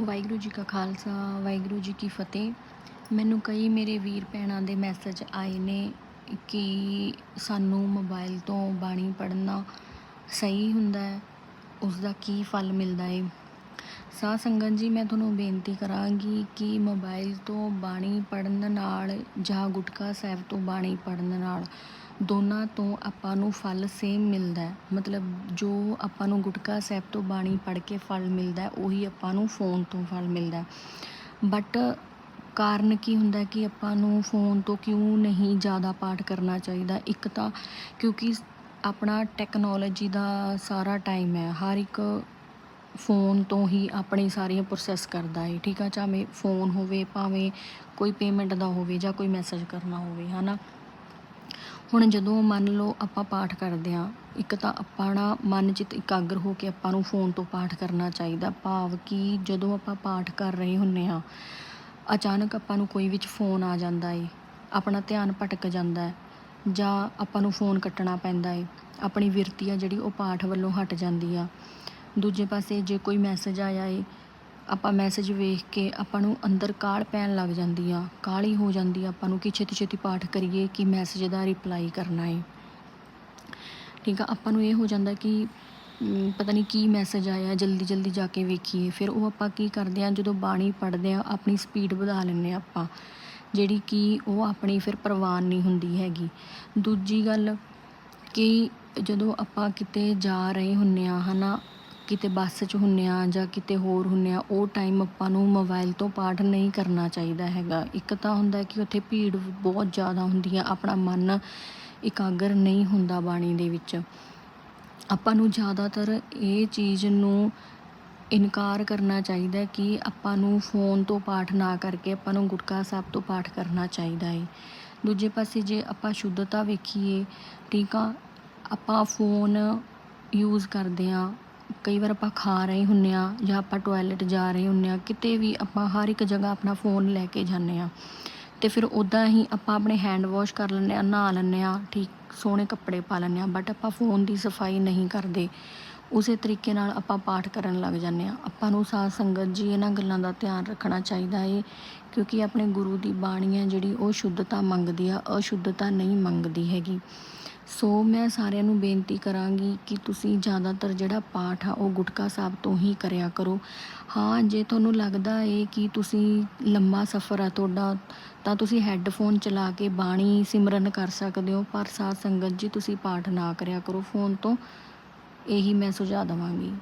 ਵਾਹਿਗੁਰੂ ਜੀ ਕਾ ਖਾਲਸਾ, ਵਾਹਿਗੁਰੂ ਜੀ ਕੀ ਫਤਿਹ। ਮੈਨੂੰ ਕਈ ਮੇਰੇ ਵੀਰ ਭੈਣਾਂ ਦੇ ਮੈਸੇਜ ਆਏ ਨੇ ਕਿ ਸਾਨੂੰ ਮੋਬਾਈਲ ਤੋਂ ਬਾਣੀ ਪੜ੍ਹਨਾ ਸਹੀ ਹੁੰਦਾ ਹੈ ਉਸ ਦਾ ਕੀ ਫਲ ਮਿਲਦਾ ਹੈ ਸਾਧ ਸੰਗਤ ਜੀ, ਮੈਂ ਤੁਹਾਨੂੰ ਬੇਨਤੀ ਕਰਾਂਗੀ ਕਿ ਮੋਬਾਈਲ ਤੋਂ ਬਾਣੀ ਪੜ੍ਹਨ ਨਾਲ ਜਾਂ ਗੁਟਕਾ ਸਾਹਿਬ ਤੋਂ ਬਾਣੀ ਪੜ੍ਹਨ ਨਾਲ ਦੋਨਾਂ ਤੋਂ ਆਪਾਂ ਨੂੰ ਫਲ ਸੇਮ ਮਿਲਦਾ ਮਤਲਬ ਜੋ ਆਪਾਂ ਨੂੰ ਗੁਟਕਾ ਸਾਹਿਬ ਤੋਂ ਬਾਣੀ ਪੜ੍ਹ ਕੇ ਫਲ ਮਿਲਦਾ ਉਹੀ ਆਪਾਂ ਨੂੰ ਫੋਨ ਤੋਂ ਫਲ ਮਿਲਦਾ ਬਟ ਕਾਰਨ ਕੀ ਹੁੰਦਾ ਕਿ ਆਪਾਂ ਨੂੰ ਫੋਨ ਤੋਂ ਕਿਉਂ ਨਹੀਂ ਜ਼ਿਆਦਾ ਪਾਠ ਕਰਨਾ ਚਾਹੀਦਾ? ਇੱਕ ਤਾਂ ਕਿਉਂਕਿ ਆਪਣਾ ਟੈਕਨੋਲੋਜੀ ਦਾ ਸਾਰਾ ਟਾਈਮ ਹੈ, ਹਰ ਇੱਕ ਫੋਨ ਤੋਂ ਹੀ ਆਪਣੀ ਸਾਰੀਆਂ ਪ੍ਰੋਸੈਸ ਕਰਦਾ ਹੈ। ਠੀਕ ਆ, ਚਾਹੇ ਫੋਨ ਹੋਵੇ, ਭਾਵੇਂ ਕੋਈ ਪੇਮੈਂਟ ਦਾ ਹੋਵੇ ਜਾਂ ਕੋਈ ਮੈਸੇਜ ਕਰਨਾ ਹੋਵੇ, ਹਨਾ? ਹੁਣ ਜਦੋਂ ਮੰਨ ਲਓ ਆਪਾਂ ਪਾਠ ਕਰਦੇ ਹਾਂ, ਇੱਕ ਤਾਂ ਆਪਣਾ ਮਨ ਚਿੱਤ ਇਕਾਗਰ ਹੋ ਕੇ ਆਪਾਂ ਨੂੰ ਫੋਨ ਤੋਂ ਪਾਠ ਕਰਨਾ ਚਾਹੀਦਾ। ਭਾਵ ਕਿ ਜਦੋਂ ਆਪਾਂ ਪਾਠ ਕਰ ਰਹੇ ਹੁੰਨੇ ਆ ਅਚਾਨਕ ਆਪਾਂ ਨੂੰ ਕੋਈ ਵਿੱਚ ਫੋਨ ਆ ਜਾਂਦਾ ਏ, ਆਪਣਾ ਧਿਆਨ ਭਟਕ ਜਾਂਦਾ ਹੈ ਜਾਂ ਆਪਾਂ ਨੂੰ ਫੋਨ ਕੱਟਣਾ ਪੈਂਦਾ ਏ, ਆਪਣੀ ਵਿਰਤੀ ਆ ਜਿਹੜੀ ਉਹ ਪਾਠ ਵੱਲੋਂ ਹਟ ਜਾਂਦੀ ਆ ਦੂਜੇ ਪਾਸੇ ਜੇ ਕੋਈ ਮੈਸੇਜ ਆਇਆ ਏ ਆਪਾਂ ਮੈਸੇਜ ਵੇਖ ਕੇ ਆਪਾਂ ਨੂੰ ਅੰਦਰ ਕਾਹਲ ਪੈਣ ਲੱਗ ਜਾਂਦੀ ਆ, ਕਾਹਲੀ ਹੋ ਜਾਂਦੀ ਆ ਆਪਾਂ ਨੂੰ ਕਿ ਛੇਤੀ ਛੇਤੀ ਪਾਠ ਕਰੀਏ ਕਿ ਮੈਸੇਜ ਦਾ ਰਿਪਲਾਈ ਕਰਨਾ ਏ। ਠੀਕ ਆ, ਆਪਾਂ ਨੂੰ ਇਹ ਹੋ ਜਾਂਦਾ ਕਿ ਪਤਾ ਨਹੀਂ ਕੀ ਮੈਸੇਜ ਆਇਆ, ਜਲਦੀ ਜਲਦੀ ਜਾ ਕੇ ਵੇਖੀਏ। ਫਿਰ ਉਹ ਆਪਾਂ ਕੀ ਕਰਦੇ ਆ, ਜਦੋਂ ਬਾਣੀ ਪੜ੍ਹਦੇ ਆ, ਆਪਣੀ ਸਪੀਡ ਵਧਾ ਲੈਂਦੇ ਆ ਆਪਾਂ, ਜਿਹੜੀ ਕਿ ਉਹ ਆਪਣੀ ਫਿਰ ਪ੍ਰਵਾਨ ਨਹੀਂ ਹੁੰਦੀ ਹੈਗੀ। ਦੂਜੀ ਗੱਲ ਕਿ ਜਦੋਂ ਆਪਾਂ ਕਿਤੇ ਜਾ ਰਹੇ ਹੁੰਨੇ ਆ, ਹਨਾ ਕਿਤੇ ਬੱਸ 'ਚ ਹੁੰਦੇ ਹਾਂ ਜਾਂ ਕਿਤੇ ਹੋਰ ਹੁੰਦੇ ਹਾਂ ਉਹ ਟਾਈਮ ਆਪਾਂ ਨੂੰ ਮੋਬਾਈਲ ਤੋਂ ਪਾਠ ਨਹੀਂ ਕਰਨਾ ਚਾਹੀਦਾ ਹੈਗਾ। ਇੱਕ ਤਾਂ ਹੁੰਦਾ ਕਿ ਉੱਥੇ ਭੀੜ ਬਹੁਤ ਜ਼ਿਆਦਾ ਹੁੰਦੀ ਆ, ਆਪਣਾ ਮਨ ਇਕਾਗਰ ਨਹੀਂ ਹੁੰਦਾ ਬਾਣੀ ਦੇ ਵਿੱਚ। ਆਪਾਂ ਨੂੰ ਜ਼ਿਆਦਾਤਰ ਇਹ ਚੀਜ਼ ਨੂੰ ਇਨਕਾਰ ਕਰਨਾ ਚਾਹੀਦਾ ਕਿ ਆਪਾਂ ਨੂੰ ਫੋਨ ਤੋਂ ਪਾਠ ਨਾ ਕਰਕੇ ਆਪਾਂ ਨੂੰ ਗੁਟਕਾ ਸਾਹਿਬ ਤੋਂ ਪਾਠ ਕਰਨਾ ਚਾਹੀਦਾ ਹੈ। ਦੂਜੇ ਪਾਸੇ ਜੇ ਆਪਾਂ ਸ਼ੁੱਧਤਾ ਵੇਖੀਏ, ਠੀਕ ਆ, ਆਪਾਂ ਫੋਨ ਯੂਜ਼ ਕਰਦੇ ਆ ਕਈ ਵਾਰ ਆਪਾਂ ਖਾ ਰਹੇ ਹੁੰਨੇ ਆ ਜਾਂ ਆਪਾਂ ਟਾਇਲਟ ਜਾ ਰਹੇ ਹੁੰਨੇ ਆ, ਕਿਤੇ ਵੀ ਆਪਾਂ ਹਰ ਇੱਕ ਜਗ੍ਹਾ ਆਪਣਾ ਫੋਨ ਲੈ ਕੇ ਜਾਂਦੇ ਆ। ਤੇ ਫਿਰ ਉਦਾਂ ਹੀ ਆਪਾਂ ਆਪਣੇ ਹੈਂਡ ਵਾਸ਼ ਕਰ ਲੈਂਦੇ ਆ, ਨਹਾ ਲੈਂਦੇ ਆ, ਠੀਕ ਸੋਹਣੇ ਕੱਪੜੇ ਪਾ ਲੈਂਦੇ ਆ ਬਟ ਆਪਾਂ ਫੋਨ ਦੀ ਸਫ਼ਾਈ ਨਹੀਂ ਕਰਦੇ। ਉਸੇ ਤਰੀਕੇ ਨਾਲ ਆਪਾਂ ਪਾਠ ਕਰਨ ਲੱਗ ਜਾਂਦੇ ਆ। ਆਪਾਂ ਨੂੰ ਸਾਧ ਸੰਗਤ ਜੀ ਇਹਨਾਂ ਗੱਲਾਂ ਦਾ ਧਿਆਨ ਰੱਖਣਾ ਚਾਹੀਦਾ ਏ, ਕਿਉਂਕਿ ਆਪਣੇ ਗੁਰੂ ਦੀ ਬਾਣੀ ਹੈ ਜਿਹੜੀ ਉਹ ਸ਼ੁੱਧਤਾ ਮੰਗਦੀ ਆ, ਅਸ਼ੁੱਧਤਾ ਨਹੀਂ ਮੰਗਦੀ ਹੈਗੀ। ਸੋ ਮੈਂ ਸਾਰਿਆਂ ਨੂੰ ਬੇਨਤੀ ਕਰਾਂਗੀ ਕਿ ਤੁਸੀਂ ਜ਼ਿਆਦਾਤਰ ਜਿਹੜਾ ਪਾਠ ਆ ਉਹ ਗੁਟਕਾ ਸਾਹਿਬ ਤੋਂ ਹੀ ਕਰਿਆ ਕਰੋ। ਹਾਂ, ਜੇ ਤੁਹਾਨੂੰ ਲੱਗਦਾ ਏ ਕਿ ਤੁਸੀਂ ਲੰਮਾ ਸਫ਼ਰ ਆ ਤੁਹਾਡਾ, ਤਾਂ ਤੁਸੀਂ ਹੈੱਡਫੋਨ ਚਲਾ ਕੇ ਬਾਣੀ ਸਿਮਰਨ ਕਰ ਸਕਦੇ ਹੋ, ਪਰ ਸਾਧ ਸੰਗਤ ਜੀ ਤੁਸੀਂ ਪਾਠ ਨਾ ਕਰਿਆ ਕਰੋ। ਫੋਨ ਤੋਂ ਇਹੀ ਮੈਂ ਸੁਝਾਅ ਦੇਵਾਂਗੀ।